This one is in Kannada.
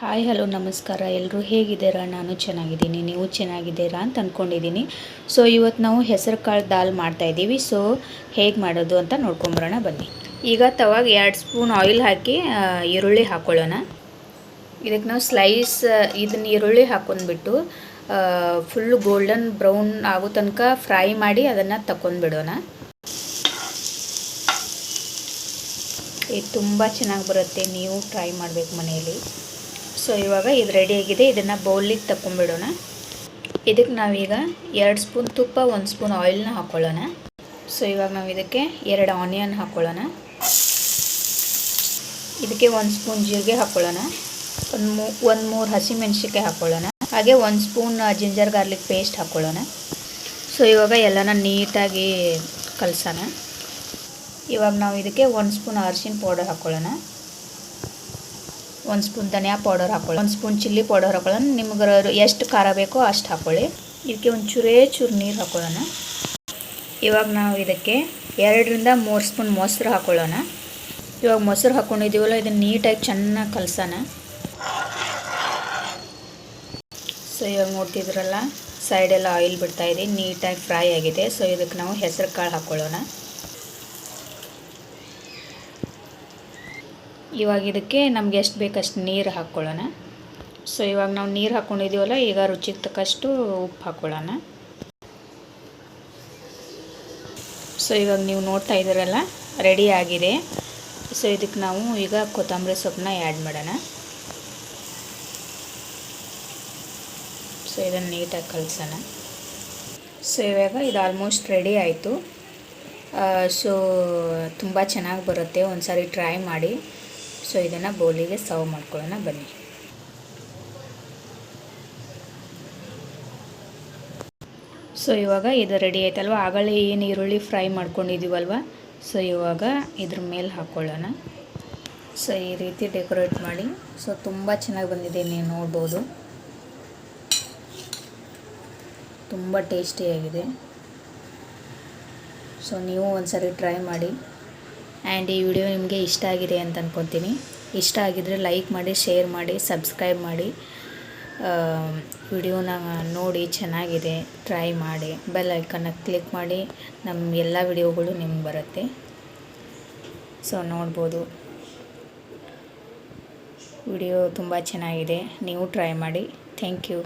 ಹಾಯ್, ಹಲೋ, ನಮಸ್ಕಾರ. ಎಲ್ಲರೂ ಹೇಗಿದ್ದೀರಾ? ನಾನು ಚೆನ್ನಾಗಿದ್ದೀನಿ. ನೀವು ಚೆನ್ನಾಗಿದ್ದೀರಾ ಅಂತ ಅಂದ್ಕೊಂಡಿದ್ದೀನಿ ಸೊ ಇವತ್ತು ನಾವು ಹೆಸರು ಕಾಳು ದಾಲ್ ಮಾಡ್ತಾಯಿದ್ದೀವಿ ಸೊ ಹೇಗೆ ಮಾಡೋದು ಅಂತ ನೋಡ್ಕೊಂಬರೋಣ. ಬನ್ನಿ. ಈಗ ತವಾಗ ಎರಡು ಸ್ಪೂನ್ ಆಯಿಲ್ ಹಾಕಿ ಈರುಳ್ಳಿ ಹಾಕ್ಕೊಳ್ಳೋಣ ಇದಕ್ಕೆ ನಾವು ಸ್ಲೈಸ್ ಇದನ್ನ ಈರುಳ್ಳಿ ಹಾಕೊಂಡ್ಬಿಟ್ಟು ಫುಲ್ಲು ಗೋಲ್ಡನ್ ಬ್ರೌನ್ ಆಗೋ ತನಕ ಫ್ರೈ ಮಾಡಿ ಅದನ್ನು ತಗೊಂಡ್ಬಿಡೋಣ ಇದು ತುಂಬ ಚೆನ್ನಾಗಿ ಬರುತ್ತೆ. ನೀವು ಟ್ರೈ ಮಾಡಬೇಕು ಮನೆಯಲ್ಲಿ. ಸೊ ಇವಾಗ ಇದು ರೆಡಿಯಾಗಿದೆ ಇದನ್ನು ಬೌಲಿಗೆ ತಗೊಂಡ್ಬಿಡೋಣ ಇದಕ್ಕೆ ನಾವೀಗ ಎರಡು ಸ್ಪೂನ್ ತುಪ್ಪ, ಒಂದು ಸ್ಪೂನ್ ಆಯಿಲ್ನ ಹಾಕ್ಕೊಳ್ಳೋಣ ಸೊ ಇವಾಗ ನಾವು ಇದಕ್ಕೆ ಎರಡು ಆನಿಯನ್ ಹಾಕ್ಕೊಳ್ಳೋಣ ಇದಕ್ಕೆ ಒಂದು ಸ್ಪೂನ್ ಜೀರಿಗೆ ಹಾಕ್ಕೊಳ್ಳೋಣ ಒಂದು ಮೂ, ಒಂದು ಮೂರು ಹಸಿಮೆಣ್ಸಿಕಾಯಿ ಹಾಕ್ಕೊಳ್ಳೋಣ ಹಾಗೆ ಒಂದು ಸ್ಪೂನ್ ಜಿಂಜರ್ ಗಾರ್ಲಿಕ್ ಪೇಸ್ಟ್ ಹಾಕ್ಕೊಳ್ಳೋಣ ಸೊ ಇವಾಗ ಎಲ್ಲನ ನೀಟಾಗಿ ಕಲಸೋಣ. ಇವಾಗ ನಾವು ಇದಕ್ಕೆ ಒಂದು ಸ್ಪೂನ್ ಅರಿಶಿನ ಪೌಡರ್ ಹಾಕ್ಕೊಳ್ಳೋಣ ಒಂದು ಸ್ಪೂನ್ ಧನಿಯಾ ಪೌಡರ್ ಹಾಕೊಳ್ಳಿ. ಒಂದು ಸ್ಪೂನ್ ಚಿಲ್ಲಿ ಪೌಡರ್ ಹಾಕೊಳ್ಳೋಣ. ನಿಮ್ಗೆ ಎಷ್ಟು ಖಾರ ಬೇಕೋ ಅಷ್ಟು ಹಾಕೊಳ್ಳಿ. ಇದಕ್ಕೆ ಒಂದು ಚೂರೇ ಚೂರು ನೀರು ಹಾಕೊಳ್ಳೋಣ. ಇವಾಗ ನಾವು ಇದಕ್ಕೆ ಎರಡರಿಂದ ಮೂರು ಸ್ಪೂನ್ ಮೊಸರು ಹಾಕ್ಕೊಳ್ಳೋಣ ಇವಾಗ ಮೊಸರು ಹಾಕ್ಕೊಂಡಿದ್ದೀವಲ್ಲ ಇದನ್ನು ನೀಟಾಗಿ ಚೆನ್ನಾಗಿ ಕಲಸೋಣ. ಸೊ ಇವಾಗ ನೋಡ್ತಿದ್ರಲ್ಲ ಸೈಡೆಲ್ಲ ಆಯಿಲ್ ಬಿಡ್ತಾ ಇದೆ, ನೀಟಾಗಿ ಫ್ರೈ ಆಗಿದೆ. ಸೊ ಇದಕ್ಕೆ ನಾವು ಹೆಸರು ಕಾಳು ಹಾಕ್ಕೊಳ್ಳೋಣ ಇವಾಗ ಇದಕ್ಕೆ ನಮ್ಗೆ ಎಷ್ಟು ಬೇಕಷ್ಟು ನೀರು ಹಾಕ್ಕೊಳ್ಳೋಣ. ಸೊ ಇವಾಗ ನಾವು ನೀರು ಹಾಕ್ಕೊಂಡಿದ್ದೀವಲ್ಲ ಈಗ ರುಚಿಗೆ ತಕ್ಕಷ್ಟು ಉಪ್ಪು ಹಾಕ್ಕೊಳ್ಳೋಣ. ಸೊ ಇವಾಗ ನೀವು ನೋಡ್ತಾ ಇದ್ದೀರಲ್ಲ, ರೆಡಿ ಆಗಿದೆ. ಸೊ ಇದಕ್ಕೆ ನಾವು ಈಗ ಕೊತ್ತಂಬರಿ ಸೊಪ್ಪನ್ನ ಆ್ಯಡ್ ಮಾಡೋಣ. ಸೊ ಇದನ್ನು ನೀಟಾಗಿ ಕಲಸೋಣ. ಸೊ ಇವಾಗ ಇದು ಆಲ್ಮೋಸ್ಟ್ ರೆಡಿ ಆಯಿತು. ಸೊ ತುಂಬ ಚೆನ್ನಾಗಿ ಬರುತ್ತೆ. ಒಂದು ಸಾರಿ ಟ್ರೈ ಮಾಡಿ. ಸೊ ಇದನ್ನು ಬೌಲಿಗೆ ಸರ್ವ್ ಮಾಡ್ಕೊಳ್ಳೋಣ, ಬನ್ನಿ. ಸೊ ಇವಾಗ ಇದು ರೆಡಿ ಆಯ್ತಲ್ವ? ಆಗಲೇ ಏನು ಈರುಳ್ಳಿ ಫ್ರೈ ಮಾಡ್ಕೊಂಡಿದ್ದೀವಲ್ವ ಸೊ ಇವಾಗ ಇದ್ರ ಮೇಲೆ ಹಾಕ್ಕೊಳ್ಳೋಣ ಸೊ ಈ ರೀತಿ ಡೆಕೋರೇಟ್ ಮಾಡಿ. ಸೊ ತುಂಬ ಚೆನ್ನಾಗಿ ಬಂದಿದೆ, ನೀವು ನೋಡ್ಬೋದು. ತುಂಬ ಟೇಸ್ಟಿಯಾಗಿದೆ ಸೊ ನೀವು ಒಂದ್ಸರಿ ಟ್ರೈ ಮಾಡಿ. ಆ್ಯಂಡ್ ಈ ವಿಡಿಯೋ ನಿಮಗೆ ಇಷ್ಟ ಆಗಿದೆ ಅಂತ ಅಂದ್ಕೊತೀನಿ ಇಷ್ಟ ಆಗಿದ್ದರೆ ಲೈಕ್ ಮಾಡಿ, ಶೇರ್ ಮಾಡಿ, ಸಬ್ಸ್ಕ್ರೈಬ್ ಮಾಡಿ. ವಿಡಿಯೋನ ನೋಡಿ, ಚೆನ್ನಾಗಿದೆ. ಟ್ರೈ ಮಾಡಿ. ಬೆಲ್ ಐಕನ್ನ ಕ್ಲಿಕ್ ಮಾಡಿ. ನಮ್ಮ ಎಲ್ಲ ವಿಡಿಯೋಗಳು ನಿಮ್ಗೆ ಬರುತ್ತೆ. ಸೊ, ನೋಡ್ಬೋದು. ವಿಡಿಯೋ ತುಂಬ ಚೆನ್ನಾಗಿದೆ. ನೀವು ಟ್ರೈ ಮಾಡಿ. Thank you.